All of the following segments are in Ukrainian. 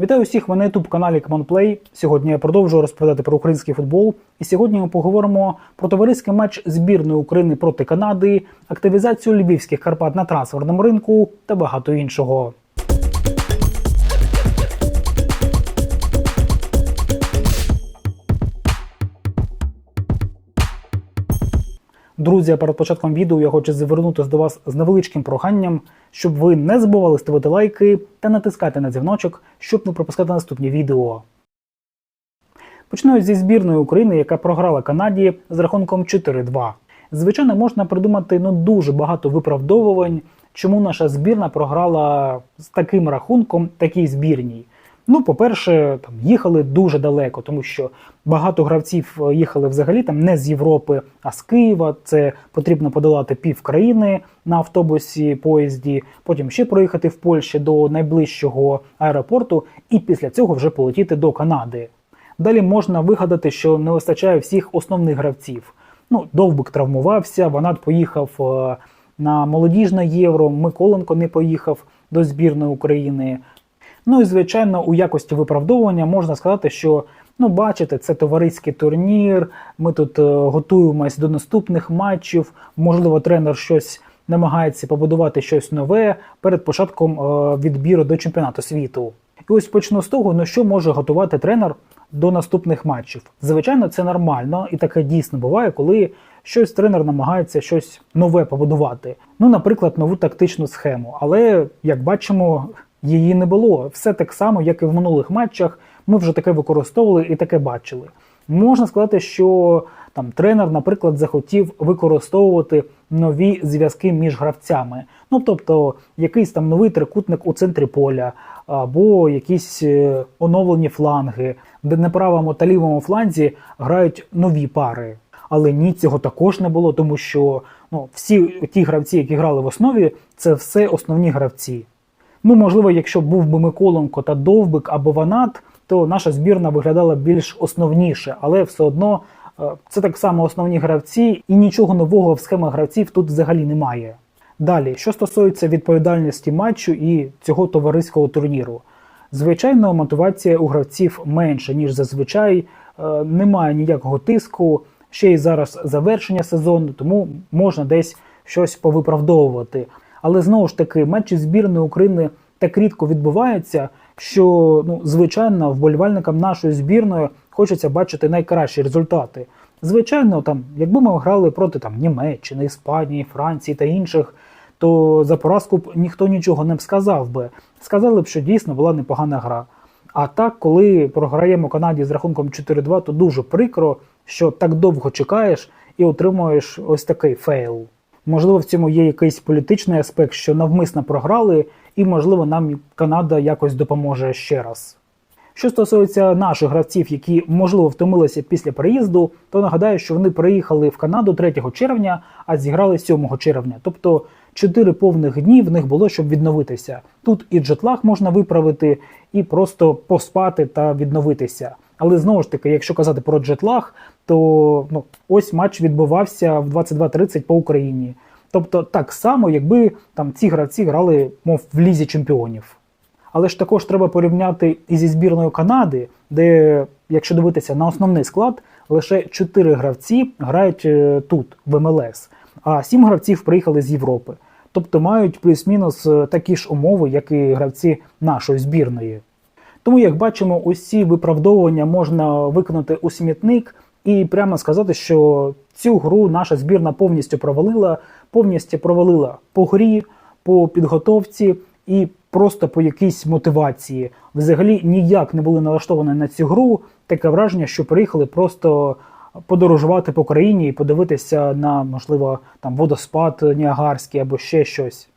Вітаю усіх ви на youtube каналі CommandPlay. Сьогодні я продовжую розповідати про український футбол. І сьогодні ми поговоримо про товариський матч збірної України проти Канади, активізацію львівських Карпат на трансферному ринку та багато іншого. Друзі, перед початком відео я хочу звернутися до вас з невеличким проханням, щоб ви не забували ставити лайки та натискати на дзвіночок, щоб не пропускати наступні відео. Почну зі збірної України, яка програла Канаді з рахунком 4-2. Звичайно, можна придумати ну дуже багато виправдовувань, чому наша збірна програла з таким рахунком такій збірній. Ну, по-перше, там їхали дуже далеко, тому що багато гравців е, їхали взагалі там не з Європи, а з Києва. Це потрібно подолати пів країни на автобусі, поїзді, потім ще проїхати в Польщі до найближчого аеропорту, і після цього вже полетіти до Канади. Далі можна вигадати, що не вистачає всіх основних гравців. Ну, Довбик травмувався, Ванат поїхав е, на молодіжне євро, Миколенко не поїхав до збірної України. Ну і звичайно, у якості виправдовування можна сказати, що ну, бачите, це товариський турнір. Ми тут е, готуємось до наступних матчів. Можливо, тренер щось намагається побудувати щось нове перед початком е, відбіру до чемпіонату світу. І ось почну з того, ну що може готувати тренер до наступних матчів. Звичайно, це нормально, і таке дійсно буває, коли щось тренер намагається щось нове побудувати. Ну, наприклад, нову тактичну схему. Але як бачимо, її не було. Все так само, як і в минулих матчах. Ми вже таке використовували і таке бачили. Можна сказати, що там тренер, наприклад, захотів використовувати нові зв'язки між гравцями. Ну тобто якийсь там новий трикутник у центрі поля, або якісь е, оновлені фланги, де на правому та лівому фланзі грають нові пари. Але ні, цього також не було, тому що ну, всі ті гравці, які грали в основі, це все основні гравці. Ну, можливо, якщо був би Миколенко та Довбик або Ванат, то наша збірна виглядала більш основніше, але все одно е, це так само основні гравці, і нічого нового в схемах гравців тут взагалі немає. Далі, що стосується відповідальності матчу і цього товариського турніру, звичайно, мотивація у гравців менша, ніж зазвичай, е, немає ніякого тиску, ще й зараз завершення сезону, тому можна десь щось повиправдовувати. Але знову ж таки, матчі збірної України так рідко відбуваються, що ну, звичайно вболівальникам нашої збірної хочеться бачити найкращі результати. Звичайно, там, якби ми грали проти там, Німеччини, Іспанії, Франції та інших, то за поразку б ніхто нічого не б сказав би. Сказали б, що дійсно була непогана гра. А так, коли програємо Канаді з рахунком 4-2, то дуже прикро, що так довго чекаєш і отримуєш ось такий фейл. Можливо, в цьому є якийсь політичний аспект, що навмисно програли, і, можливо, нам Канада якось допоможе ще раз. Що стосується наших гравців, які можливо втомилися після переїзду, то нагадаю, що вони приїхали в Канаду 3 червня, а зіграли 7 червня. Тобто 4 повних дні в них було, щоб відновитися. Тут і джетлаг можна виправити, і просто поспати та відновитися. Але знову ж таки, якщо казати про джетлаг, то ну, ось матч відбувався в 22.30 по Україні. Тобто так само, якби там ці гравці грали, мов в лізі чемпіонів. Але ж також треба порівняти і зі збірною Канади, де, якщо дивитися на основний склад, лише 4 гравці грають е, тут, в МЛС, а 7 гравців приїхали з Європи. Тобто мають плюс-мінус е, такі ж умови, як і гравці нашої збірної. Тому, як бачимо, усі виправдовування можна виконати у смітник і прямо сказати, що цю гру наша збірна повністю провалила, повністю провалила по грі, по підготовці і просто по якійсь мотивації. Взагалі ніяк не були налаштовані на цю гру. Таке враження, що приїхали просто подорожувати по країні і подивитися на, можливо, там водоспад Ніагарський або ще щось.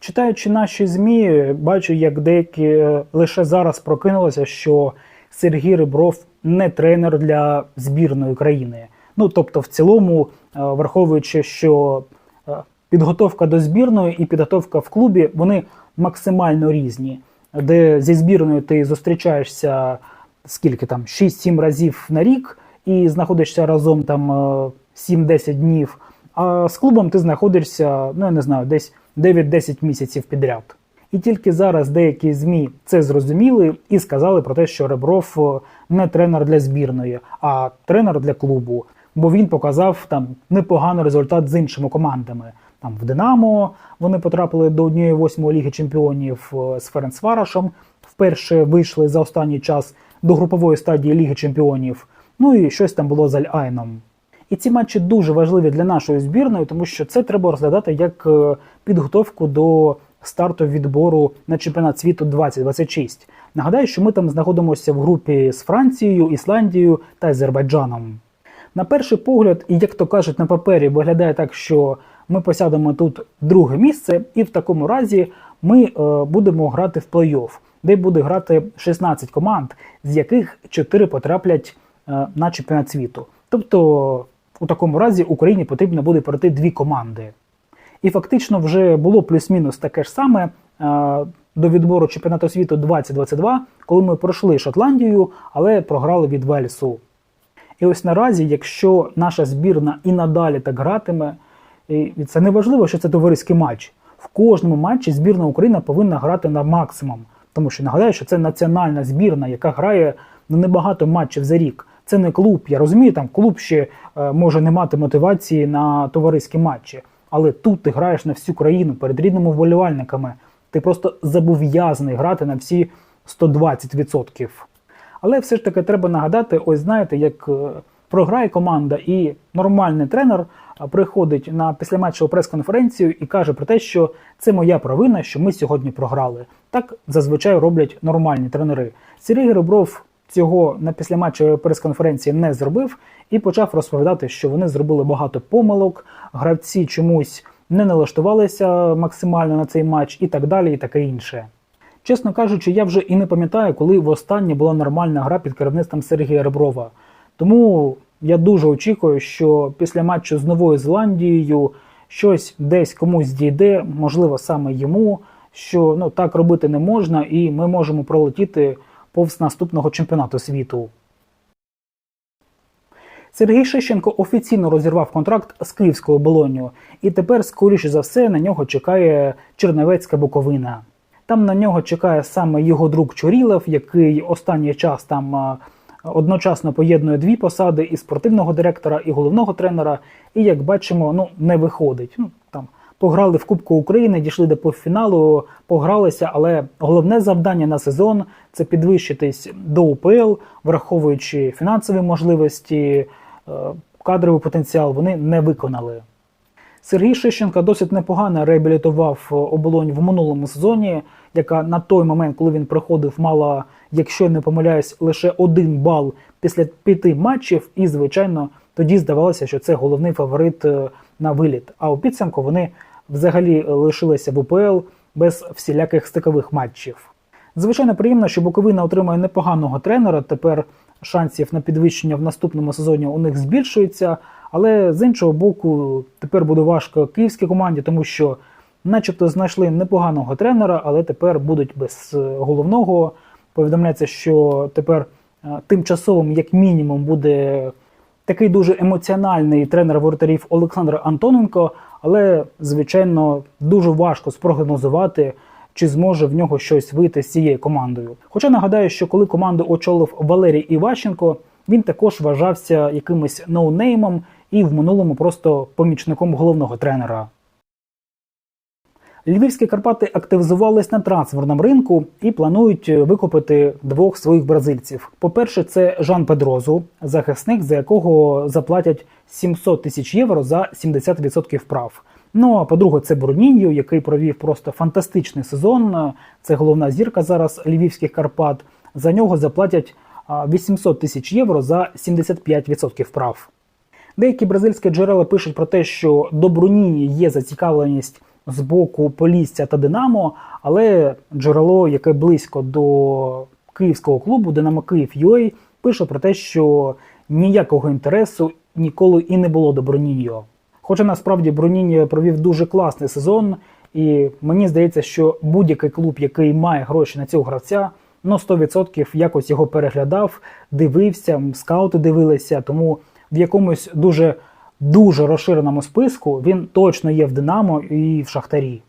Читаючи наші ЗМІ, бачу, як деякі е, лише зараз прокинулися, що Сергій Рибров не тренер для збірної країни. Ну тобто, в цілому, е, враховуючи, що е, підготовка до збірної і підготовка в клубі вони максимально різні, де зі збірною ти зустрічаєшся скільки там 6-7 разів на рік і знаходишся разом там 7-10 днів. А з клубом ти знаходишся, ну я не знаю, десь 9-10 місяців підряд. І тільки зараз деякі ЗМІ це зрозуміли і сказали про те, що Ребров е, не тренер для збірної, а тренер для клубу. Бо він показав там непоганий результат з іншими командами. Там в Динамо вони потрапили до однієї восьмої ліги чемпіонів е, з Ференцварашем. Вперше вийшли за останній час до групової стадії Ліги Чемпіонів. Ну і щось там було з Аль-Айном. І ці матчі дуже важливі для нашої збірної, тому що це треба розглядати як е, підготовку до старту відбору на чемпіонат світу 2026. Нагадаю, що ми там знаходимося в групі з Францією, Ісландією та Азербайджаном. На перший погляд, і як то кажуть на папері, виглядає так, що ми посядемо тут друге місце, і в такому разі ми е, будемо грати в плей-офф, де буде грати 16 команд, з яких 4 потраплять е, на чемпіонат світу. Тобто, у такому разі Україні потрібно буде пройти дві команди. І фактично вже було плюс-мінус таке ж саме е, до відбору чемпіонату світу 2022, коли ми пройшли Шотландію, але програли від Вельсу. І ось наразі, якщо наша збірна і надалі так гратиме, і це не важливо, що це товариський матч. В кожному матчі збірна України повинна грати на максимум. Тому що нагадаю, що це національна збірна, яка грає ну, небагато матчів за рік. Це не клуб. Я розумію, там клуб ще е, може не мати мотивації на товариські матчі. Але тут ти граєш на всю країну перед рідними вболівальниками. Ти просто зобов'язаний грати на всі 120%. Але все ж таки треба нагадати: ось знаєте, як е, програє команда, і нормальний тренер приходить на післяматчеву прес-конференцію і каже про те, що це моя провина, що ми сьогодні програли. Так зазвичай роблять нормальні тренери. Сергій Ребров цього на післяматчевій прес-конференції не зробив і почав розповідати, що вони зробили багато помилок, гравці чомусь не налаштувалися максимально на цей матч і так далі, і таке інше. Чесно кажучи, я вже і не пам'ятаю, коли востаннє була нормальна гра під керівництвом Сергія Реброва. Тому я дуже очікую, що після матчу з Новою Зеландією щось десь комусь дійде, можливо, саме йому, що ну так робити не можна, і ми можемо пролетіти повз наступного чемпіонату світу. Сергій Шищенко офіційно розірвав контракт з Київською оболонню, і тепер, скоріше за все, на нього чекає Чернівецька Буковина. Там на нього чекає саме його друг Чурілев, який останній час там одночасно поєднує дві посади і спортивного директора, і головного тренера. І як бачимо, ну не виходить. Ну пограли в Кубку України, дійшли до півфіналу, погралися, але головне завдання на сезон це підвищитись до УПЛ, враховуючи фінансові можливості, е, кадровий потенціал, вони не виконали. Сергій Шищенко досить непогано реабілітував оболонь в минулому сезоні, яка на той момент, коли він приходив, мала, якщо не помиляюсь, лише один бал після п'яти матчів, і, звичайно, тоді здавалося, що це головний фаворит е, на виліт. А у підсумку вони взагалі лишилися в УПЛ без всіляких стикових матчів. Звичайно, приємно, що Буковина отримує непоганого тренера. Тепер шансів на підвищення в наступному сезоні у них збільшується. Але з іншого боку, тепер буде важко київській команді, тому що, начебто, знайшли непоганого тренера, але тепер будуть без е, головного. Повідомляється, що тепер е, тимчасовим, як мінімум, буде такий дуже емоціональний тренер воротарів Олександр Антоненко, але, звичайно, дуже важко спрогнозувати. Чи зможе в нього щось вийти з цією командою? Хоча нагадаю, що коли команду очолив Валерій Іващенко, він також вважався якимось ноунеймом і в минулому просто помічником головного тренера. Львівські Карпати активізувались на трансферному ринку і планують викупити двох своїх бразильців. По-перше, це Жан Педрозу, захисник, за якого заплатять 700 тисяч євро за 70% прав. Ну а по-друге, це Бруніньо, який провів просто фантастичний сезон. Це головна зірка зараз львівських Карпат. За нього заплатять 800 тисяч євро за 75% прав. Деякі бразильські джерела пишуть про те, що до Бруніні є зацікавленість з боку Полісся та Динамо, але джерело, яке близько до київського клубу Динамо Київ UA, пише про те, що ніякого інтересу ніколи і не було до Бруніньо. Хоча насправді Бруніньо провів дуже класний сезон, і мені здається, що будь-який клуб, який має гроші на цього гравця, ну 100% якось його переглядав, дивився, скаути дивилися, тому в якомусь дуже дуже розширеному списку він точно є в Динамо і в Шахтарі.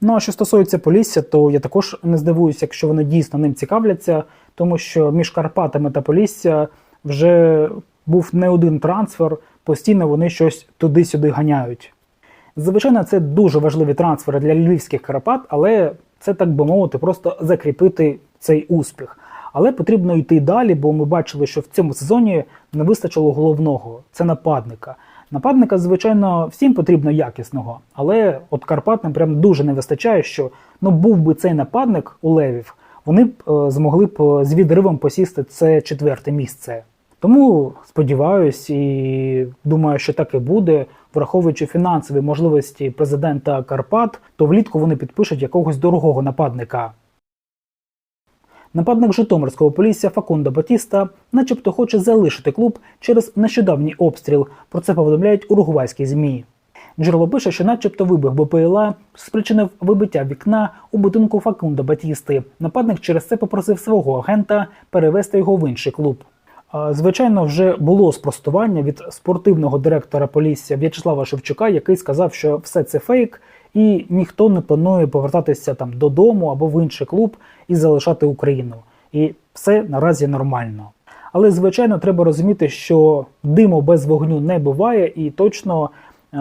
Ну а що стосується Полісся, то я також не здивуюся, якщо вони дійсно ним цікавляться, тому що між Карпатами та Полісся вже був не один трансфер, постійно вони щось туди-сюди ганяють. Звичайно, це дуже важливі трансфери для львівських Карпат, але це так би мовити, просто закріпити цей успіх. Але потрібно йти далі, бо ми бачили, що в цьому сезоні не вистачило головного це нападника. Нападника, звичайно, всім потрібно якісного, але от Карпатам прям дуже не вистачає, що ну був би цей нападник у Левів, вони б е, змогли б е, з відривом посісти це четверте місце. Тому сподіваюсь і думаю, що так і буде. Враховуючи фінансові можливості президента Карпат, то влітку вони підпишуть якогось дорогого нападника. Нападник Житомирського полісся Факундо Батіста, начебто, хоче залишити клуб через нещодавній обстріл. Про це повідомляють уругвайські змі. Джерело пише, що, начебто, вибух БПЛА спричинив вибиття вікна у будинку Факунда Батісти. Нападник через це попросив свого агента перевести його в інший клуб. Звичайно, вже було спростування від спортивного директора Полісся В'ячеслава Шевчука, який сказав, що все це фейк, і ніхто не планує повертатися там додому або в інший клуб і залишати Україну. І все наразі нормально. Але звичайно, треба розуміти, що диму без вогню не буває, і точно е,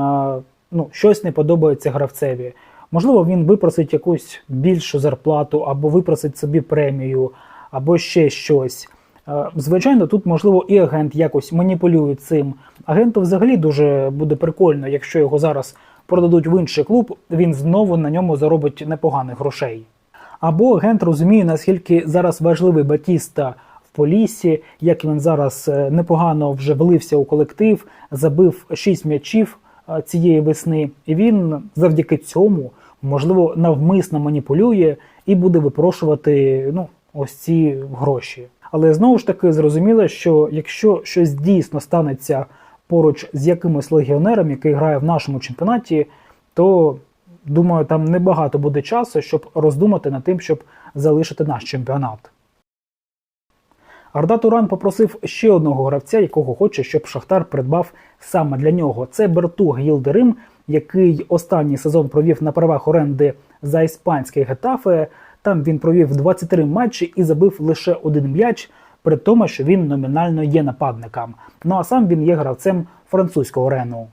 ну, щось не подобається гравцеві. Можливо, він випросить якусь більшу зарплату, або випросить собі премію, або ще щось. Е, Звичайно, тут можливо і агент якось маніпулює цим. Агенту взагалі дуже буде прикольно, якщо його зараз продадуть в інший клуб, він знову на ньому заробить непоганих грошей. Або агент розуміє, наскільки зараз важливий Батіста в Поліссі, як він зараз е, непогано вже влився у колектив, забив 6 м'ячів е, цієї весни, і він завдяки цьому, можливо, навмисно маніпулює і буде випрошувати ну, ось ці гроші. Але знову ж таки зрозуміло, що якщо щось дійсно станеться поруч з якимось легіонером, який грає в нашому чемпіонаті, то думаю, там небагато буде часу, щоб роздумати над тим, щоб залишити наш чемпіонат. Арда Туран попросив ще одного гравця, якого хоче, щоб Шахтар придбав саме для нього. Це Берту Гілдерим, який останній сезон провів на правах оренди за іспанське Гетафе. Там він провів 23 матчі і забив лише один м'яч, при тому, що він номінально є нападником. Ну а сам він є гравцем французького рену.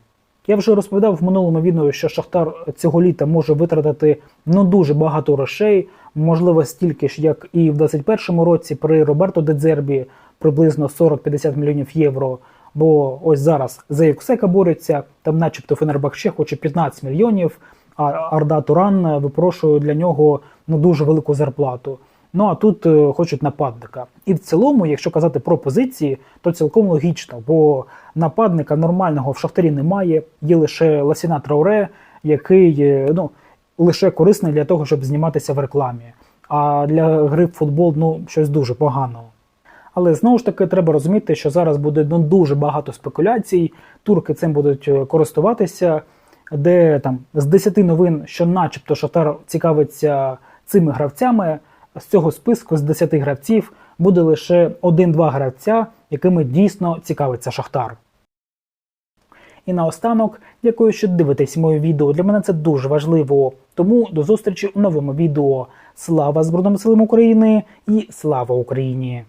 Я вже розповідав в минулому відео, що Шахтар цього літа може витратити ну дуже багато грошей, можливо, стільки ж, як і в 2021 році при Роберто Дедзербі, приблизно 40-50 мільйонів євро. Бо ось зараз за Юксека борються, там, начебто, Фенербахче хоче 15 мільйонів, а Арда Туран випрошує для нього ну дуже велику зарплату. Ну а тут е, хочуть нападника. І в цілому, якщо казати про позиції, то цілком логічно, бо нападника нормального в шахтарі немає. Є лише Ласіна Трауре, який е, ну лише корисний для того, щоб зніматися в рекламі. А для гри в футбол ну щось дуже погано. Але знову ж таки треба розуміти, що зараз буде ну, дуже багато спекуляцій. Турки цим будуть е, користуватися, де там з 10 новин, що, начебто, Шахтар цікавиться цими гравцями. З цього списку з 10 гравців буде лише 1-2 гравця, якими дійсно цікавиться Шахтар. І наостанок, дякую, що дивитесь моє відео. Для мене це дуже важливо. Тому до зустрічі у новому відео. Слава Збройним силам України і слава Україні!